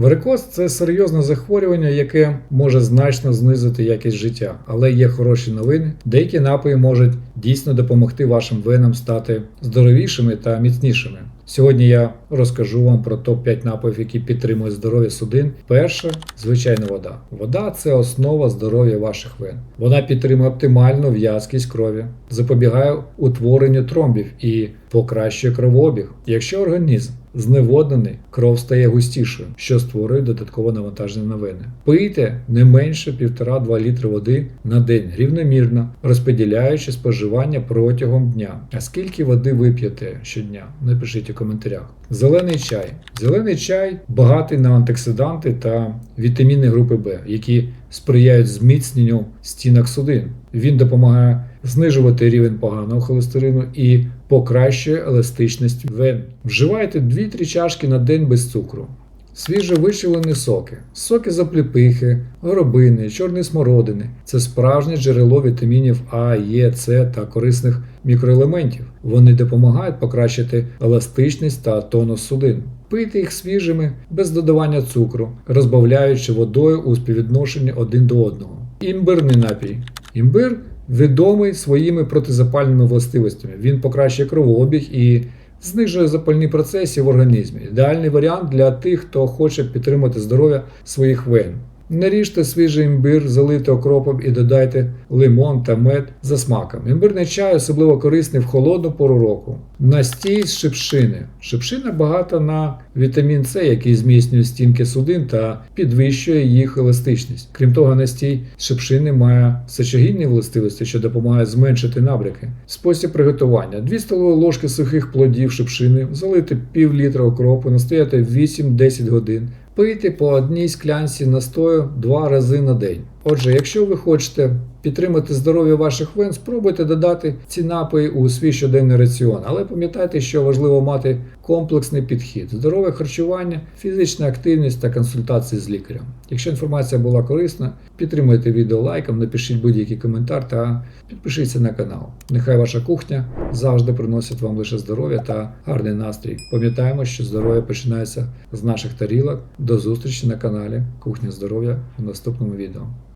Варикоз це серйозне захворювання, яке може значно знизити якість життя, але є хороші новини. Деякі напої можуть дійсно допомогти вашим венам стати здоровішими та міцнішими. Сьогодні я розкажу вам про топ-5 напоїв, які підтримують здоров'я судин. Перше, звичайна вода. Вода це основа здоров'я ваших вен. Вона підтримує оптимальну в'язкість крові, запобігає утворенню тромбів і покращує кровообіг. Якщо організм зневоднений, кров стає густішою, що створює додаткове навантаження на вени. Пийте не менше 1,5-2 літри води на день рівномірно, розподіляючи споживання протягом дня. А скільки води ви п'єте щодня? Напишіть у коментарях. Зелений чай. Зелений чай багатий на антиоксиданти та вітаміни групи Б, які сприяють зміцненню стінок судин. Він допомагає знижувати рівень поганого холестерину і покращує еластичність вен. Вживайте 2-3 чашки на день без цукру. Свіже вичавлені соки, соки з обліпихи, горобини, чорної смородини це справжнє джерело вітамінів А, Е, С та корисних мікроелементів. Вони допомагають покращити еластичність та тонус судин. Пийте їх свіжими, без додавання цукру, розбавляючи водою у співвідношенні один до одного. Імбирний напій. Імбир відомий своїми протизапальними властивостями. Він покращує кровообіг і знижує запальні процеси в організмі. Ідеальний варіант для тих, хто хоче підтримати здоров'я своїх вен. Наріжте свіжий імбир, залийте окропом і додайте лимон та мед за смаком. Імбирний чай особливо корисний в холодну пору року. Настій з шипшини. Шипшина багата на вітамін С, який зміцнює стінки судин та підвищує їх еластичність. Крім того, настій з шипшини має сечогінні властивості, що допомагає зменшити набряки. Спосіб приготування: 2 столові ложки сухих плодів шипшини, залити пів літра окропу, настояти 8-10 годин. Пийте по одній склянці настою два рази на день. Отже, якщо ви хочете підтримати здоров'я ваших вен, спробуйте додати ці напої у свій щоденний раціон. Але пам'ятайте, що важливо мати комплексний підхід, здорове харчування, фізична активність та консультації з лікарем. Якщо інформація була корисна, підтримуйте відео лайком, напишіть будь-який коментар та підпишіться на канал. Нехай ваша кухня завжди приносить вам лише здоров'я та гарний настрій. Пам'ятаємо, що здоров'я починається з наших тарілок. До зустрічі на каналі Кухня Здоров'я в наступному відео.